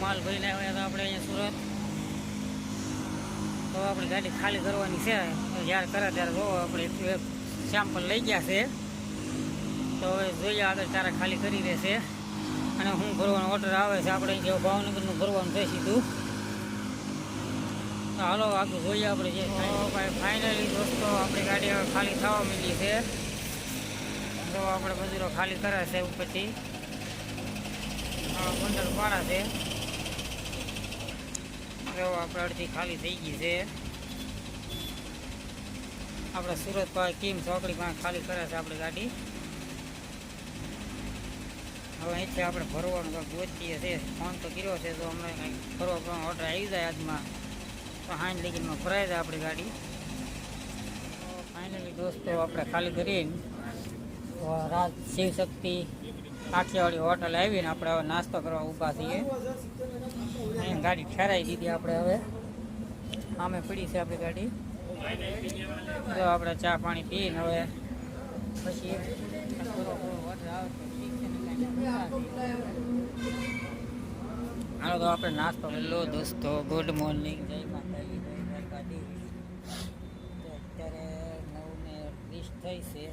માલ ભરીને આવ્યા હતા. આપણે અહીંયા સુરત. તો આપણી ગાડી ખાલી કરવાની છે. જ્યારે કરે ત્યારે જોવો, આપણે એક સેમ્પલ લઈ ગયા છે. તો હવે જોઈએ આગળ તારા ખાલી કરી દેશે અને હું ભરવાનો ઓર્ડર આવે છે. આપણે જે ભાવનગરનું ભરવાનું છે સીધું. હાલો, આગળ જોઈએ આપણે જે ફાઇનલી દોસ્તો, આપણી ગાડી હવે ખાલી થવા માંડી છે. તો આપણે મજૂરો ખાલી કરે છે ઉપરથી. બંડલ પાડા છે. જો આપણે અડધી ખાલી થઈ ગઈ છે. આપણે સુરત પાસે કિમ ચોકડી પાસે ખાલી કરે છે આપણી ગાડી? હવે અહીંથી આપણે ભરવાનું કંઈક ગોતીએ છે. ફોન તો કર્યો છે, તો અમને કંઈક ફરવા પણ ઓર્ડર આવી જાય આજમાં તો હાંજ લગીનમાં ભરાઈ જાય આપણી ગાડી. ફાઇનલી દોસ્તો, આપણે ખાલી કરીને રાત શિવ શક્તિ કાઠિયાવાડી હોટલ આવીને આપણે હવે નાસ્તો કરવા ઊભા છીએ. અહીંયા ગાડી ઠેરાઈ દીધી આપણે હવે. સામે પડી છે આપણી ગાડી. જો આપણે ચા પાણી પીને હવે પછી આવે તો આપણે નાસ્તો લો દોસ્તો. Good morning. જય દ્વારકાધીશ તો અત્યારે નવ ને વીસ થઈ છે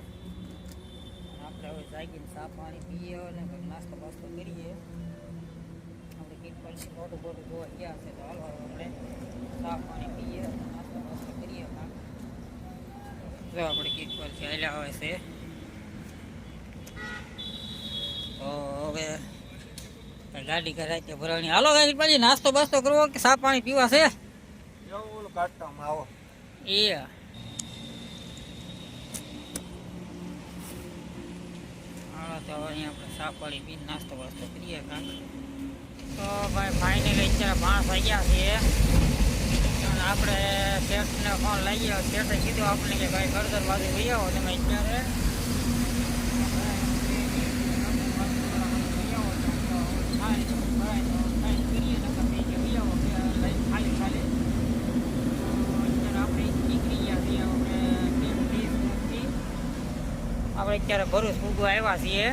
આપણે હવે જાગીને ચા પાણી પીએ અને કંઈક નાસ્તો બાસ્તો કરીએ. આપણે કીટ પછી ખોટું ખોટું જોવા ગયા છે તો હાલો હવે આપણે ચા પાણી પીએ અને નાસ્તો બાસ્તો કરીએ કાંક જો આપણે કીટ પરથી હાલ્યા આવે છે. તો હવે ગાડી કરાય તે ભરવાની. હાલો ગાડી પછી નાસ્તો બાસ્તો કરવો કે ચા પાણી પીવા છે? ઓલું કાઢતામાં આવો. એ હાલો તો હવે અહીંયા આપણે ચા પાણી પીને નાસ્તો બાસ્તો કરીએ કાંક. તો ભાઈ ફાઇનલી અત્યારે પાંચ વાગ્યા છીએ અને આપણે શેઠને ફોન લઈ ગયો શેઠે કીધું આપણે કે ભાઈ કરદર બાજુ લઈ આવો. તમે અત્યારે અત્યારે ભરૂચ પૂગવા આવ્યા છીએ.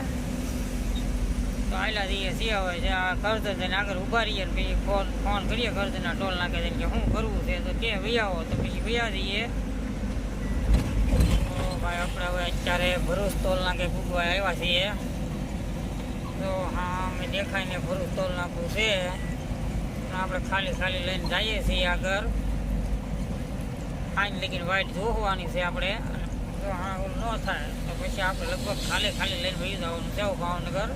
તો આયલા જઈએ છીએ હવે જે આ કરજણ જઈને આગળ ઊભા રહીએ ને પછી ફોન ફોન કરીએ કરજણના ટોલ નાખે છે કે શું કરવું છે? તો કે ભાઈ તો પછી વૈયા જઈએ. ભાઈ આપણે હવે અત્યારે ભરૂચ ટોલ નાકે પૂગવા આવ્યા છીએ. તો હા, અમે દેખાઈને ભરૂચ ટોલ નાખવું છે. આપણે ખાલી ખાલી લઈને જઈએ છીએ આગળ. ફાઇન લગીને વાઇટ જોવાની છે આપણે. ઓલું ન થાય. તો પછી આપણે લગભગ ખાલી ખાલી લઈને વહી જવાનું. છે ભાવનગર.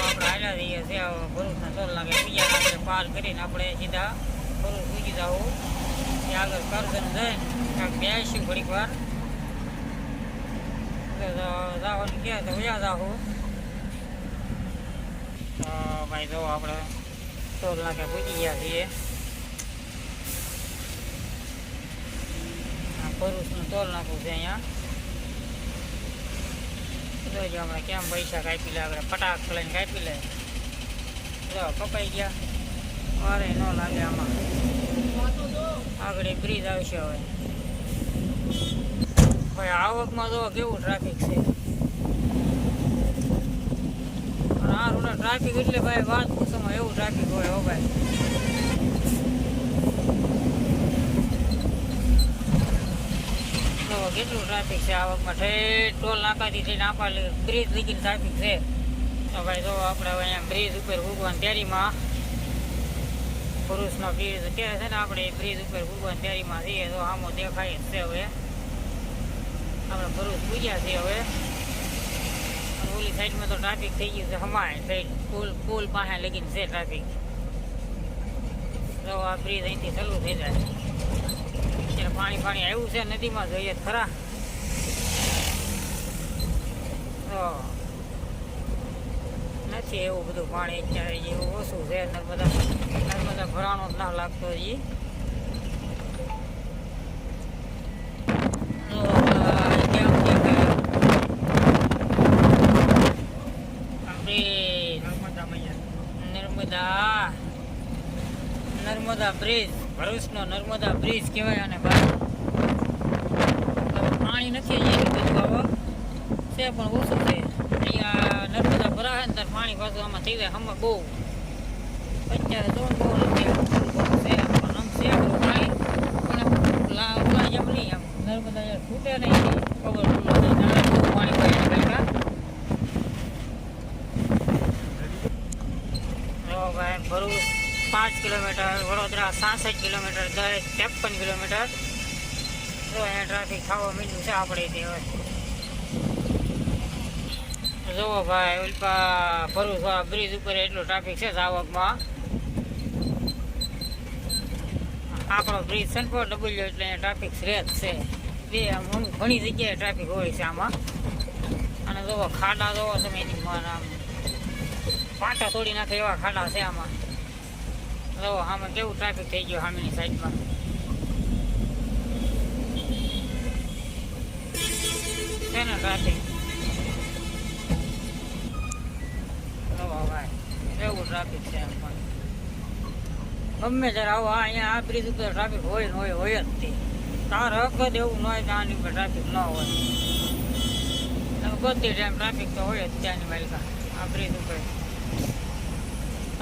આપણે હાલ્યા જઈએ છીએ. ભરૂચના ટોલ નાકે બીજા નાકે પાર કરીને આપણે સીધા ભરૂચ પૂજી જવું ત્યાં આગળ કરજણ જઈને કાંઈક બેસીશું ઘડીક વાર. જવાનું કહે તો વયા તો ભાઈ જો આપણે. ટોલ નાકે પૂજી ગયા છીએ. ભરૂચનું ટોલ નાખવું છે અહીંયા. જોજો હમણાં કેમ પૈસા કાપી લે, આપણે ફટાક લઈને કાપી લે. જો કપાઈ ગયા. અરે ન લાગે આમાં. આગળ બ્રિજ આવશે હવે. ભાઈ આવકમાં જો કેવું ટ્રાફિક છે? આ રોડ ટ્રાફિક એટલે ભાઈ વાત પૂછોમાં એવું ટ્રાફિક હોય હો ભાઈ. તો કેટલું ટ્રાફિક છે. આવકમાં ઠેઠ ટોલ નાકાથી થઈને આપા બ્રિજ લગીને ટ્રાફિક છે. તો ભાઈ જો આપણે હવે અહીંયા બ્રિજ ઉપર ભૂગવાની તૈયારીમાં પુરુષનો બ્રિજ કે છે ને આપણે એ બ્રિજ ઉપર ભૂગવાની તૈયારીમાં છીએ તો આમો દેખાય જ છે હવે. આપણે ભરૂચ પૂજ્યા છીએ હવે. અને ઓલી સાઈડમાં તો ટ્રાફિક થઈ ગયું છે હમાય સાઈડ પુલ પુલ પાસે લગીને છે ટ્રાફિક તો આ બ્રિજ અહીંથી ચાલુ થઈ જાય. અત્યારે પાણી પાણી આવ્યું છે નદીમાં જોઈએ ખરા. તો નથી એવું બધું પાણી અત્યારે એવું ઓછું છે નર્મદા નર્મદા ભરાણો જ ના લાગતો એ નર્મદા બ્રિજ. ભરૂચનો નર્મદા બ્રિજ કહેવાય અને પાણી નથી અહીંયા છે પણ ઓછું છે. અહીંયા નર્મદા ને ત્યારે પાણી પાછું આમાં થઈ જાય આમાં બહુ. અત્યારે તો બહુ નથી. પણ પાણી. ઓલા નહીં આમ. નર્મદા છૂટે નહીં. ખબર પાણી ભાઈ, ભરૂચ. પાંચ કિલોમીટર, વડોદરા સાસઠ કિલોમીટર, દરેક ત્રેપન કિલોમીટર. જો અહીંયા ટ્રાફિક થવા મીઠું છે આપણે હવે. જુઓ ભાઈ ઉલ્પા ભરૂચ બ્રિજ ઉપર એટલું ટ્રાફિક છે જાવકમાં. આપણો બ્રિજ છે ને પણ ડબલ્યુ એટલે અહીંયા ટ્રાફિક શ્રેજ છે. બે આમ ઘણી જગ્યાએ ટ્રાફિક હોય છે આમાં. અને જુઓ ખાડા જુઓ તમે એની પાટા તોડી નાખે એવા ખાડા છે આમાં. જુઓ આમાં કેવું ટ્રાફિક થઈ ગયું સામેની સાઈડમાં છે ને ટ્રાફિક જુઓ ભાઈ, કેવું ટ્રાફિક છે એમ પણ? ગમે ત્યારે આવો, આ અહીંયા આ બ્રિજ ઉપર ટ્રાફિક હોય ને હોય હોય જ તે. તાર હક જ એવું ન હોય કે આની ઉપર ટ્રાફિક ન હોય. અને બધી ટાઈમ ટ્રાફિક તો હોય જ ત્યાંની માલિકા આ બ્રિજ ઉપર.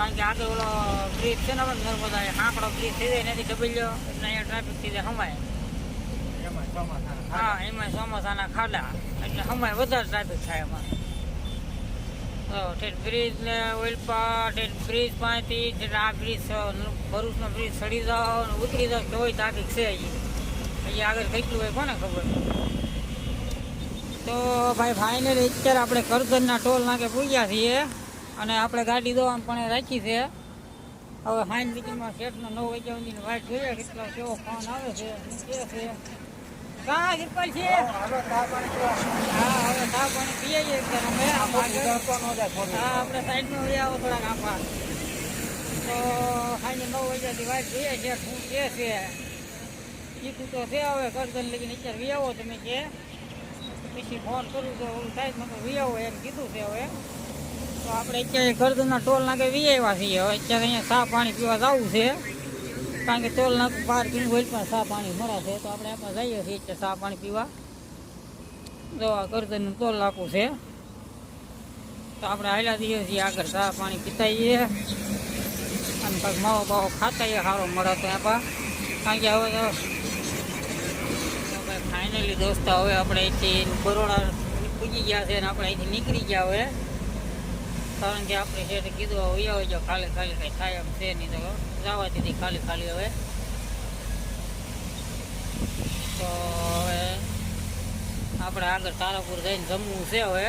કારણ કે આગળ ઓલો બ્રિજ છે ને આપણે નર્મદા એ આંકડો બ્રિજ થઈ જાય એનાથી ડબલ્યો એટલે અહીંયા ટ્રાફિક થઈ જાય હમાય. હા એમાં ચોમાસાના ખાડા. એટલે હમાય વધારે ટ્રાફિક થાય એમાં. તો ઠેઠ બ્રિજ ને ઓઇલપા ઠેઠ બ્રિજ પાસેથી ઠેઠ આ બ્રિજ ભરૂચનો બ્રિજ ચડી જાઓ ને ઉતરી જાઓ તો ટ્રાફિક છે અહીંયા. અહીંયા આગળ કેટલું હોય કોને ખબર? તો ભાઈ ફાઇનલી અત્યારે આપણે કરજણના ટોલ નાકે પૂજ્યા છીએ. અને આપણે ગાડી દોવામાં પણ રાખી છે. હવે હાઈન મિટિંગમાં શેઠનો નવ વાગ્યા સુધીની વાઇટ જોઈએ કેટલો કેવો ફોન આવે છે કે છે. કાં કિરપાલ છે. હા હવે ચા પાણી પીએ છીએ એકદમ અમે. હા આપણે સાઈડમાં આવો થોડાક આપા તો સાંજે નવ વાગ્યાથી વાઇટ જોઈએ છે શું કે છે. કીધું તો છે હવે કરજણ લગીને અત્યારે વી આવો તમે કે. પછી ફોન કરું તો ઓલું થાય તો વી આવો એમ કીધું છે હવે. તો આપણે અત્યારે કરજણના ટોલ નાકે વી આવ્યા છીએ. હવે અત્યારે અહીંયા ચા પાણી પીવા જવું છે. કારણ કે ટોલ નાકું બહાર પીવું હોય પણ ચા પાણી મળે છે. તો આપણે એમાં જઈએ છીએ અત્યારે ચા પાણી પીવા. જો આ કરજણનું ટોલ નાકું છે. તો આપણે હાલ્યા દઈએ છીએ આગળ ચા પાણી પીતા જઈએ અને પછી માવો બાવો ખાતા એ સારો મળે તો એમાં કારણ કે હવે તો ફાઇનલી દોસ્તો, હવે આપણે અહીંથી બરોડા પૂજી ગયા છે અને આપણે અહીંથી નીકળી ગયા હવે. કારણ કે આપણે છે કીધું હવે આવી જાઓ ખાલી ખાલી, કંઈ થાય એમ છે નહીં તો જવા દીધી ખાલી ખાલી હવે. તો હવે આપણે આગળ તારાપુર જઈને જમવું છે હવે.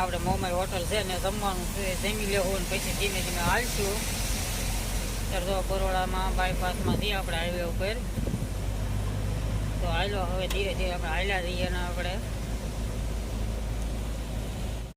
આપણે મોમાઈ હોટલ છે ને જમવાનું છે, જમી લેવું ને પછી ધીમે ધીમે હાલશું. તો બરોડામાં બાયપાસમાંથી આપણે હાઈવે ઉપર. તો હાલો, હવે ધીરે ધીરે આપણે હાલ્યા જઈએ ને આપણે.